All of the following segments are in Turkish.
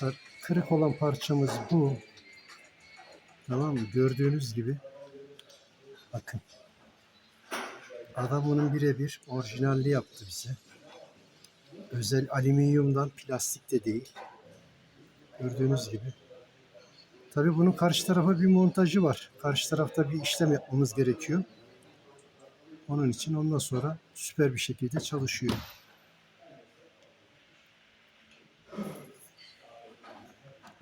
Bak, Kırık olan parçamız bu. Tamam mı? Gördüğünüz gibi. Bakın. Adam bunun birebir orijinalli yaptı bize. Özel alüminyumdan plastik de değil. Gördüğünüz gibi. Tabii bunun karşı tarafa bir montajı var. Karşı tarafta bir işlem yapmamız gerekiyor. Onun için ondan sonra süper bir şekilde çalışıyor.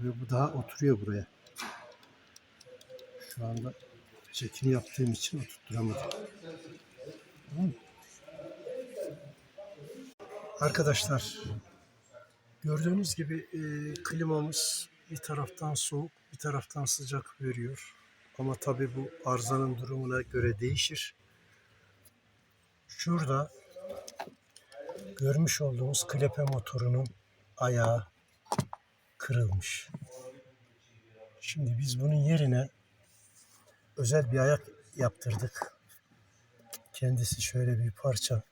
Ve bu daha oturuyor buraya. Şu anda çekim yaptığım için oturtturamadım. Arkadaşlar gördüğünüz gibi e, klimamız bir taraftan soğuk bir taraftan sıcak veriyor. Ama tabii bu arızanın durumuna göre değişir. Şurada görmüş olduğumuz klepe motorunun ayağı kırılmış. Şimdi biz bunun yerine özel bir ayak yaptırdık. Kendisi şöyle bir parça.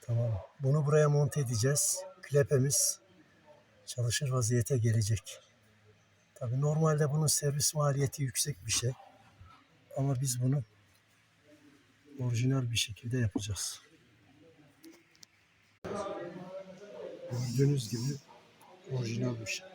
Tamam. Bunu buraya monte edeceğiz. Klepemiz çalışır vaziyete gelecek. Tabii normalde bunun servis maliyeti yüksek bir şey. Ama biz bunu orijinal bir şekilde yapacağız. Gördüğünüz gibi orijinal bir şey.